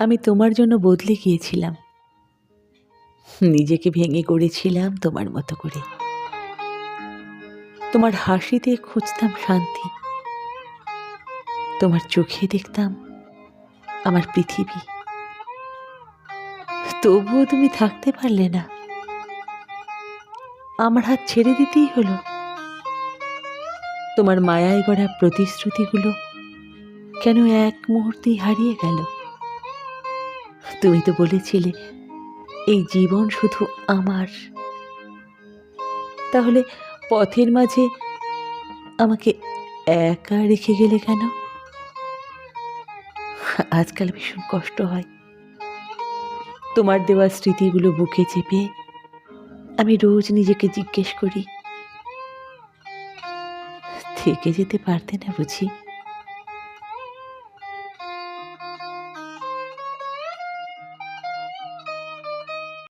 আমি তোমার জন্য বদলে গিয়েছিলাম। নিজেকে ভেঙে গড়েছিলাম তোমার মতো করে। তোমার হাসিতে খুঁজতাম শান্তি। তোমার চোখে দেখতাম আমার পৃথিবী। তবুও তুমি থাকতে পারলে না। আমার হাত ছেড়ে দিতেই হলো। তোমার মায়ায় গড়া প্রতিশ্রুতিগুলো কেন এক মুহূর্তেই হারিয়ে গেল? তুমি তো বলেছিলে, এই জীবন শুধু আমার। তাহলে পথের মাঝে আমাকে একা রেখে গেলে কেন? আজকাল ভীষণ কষ্ট হয়। তোমার দেওয়া স্মৃতিগুলো বুকে চেপে আমি রোজ নিজেকে জিজ্ঞেস করি, থেকে যেতে পারতে না বুঝি?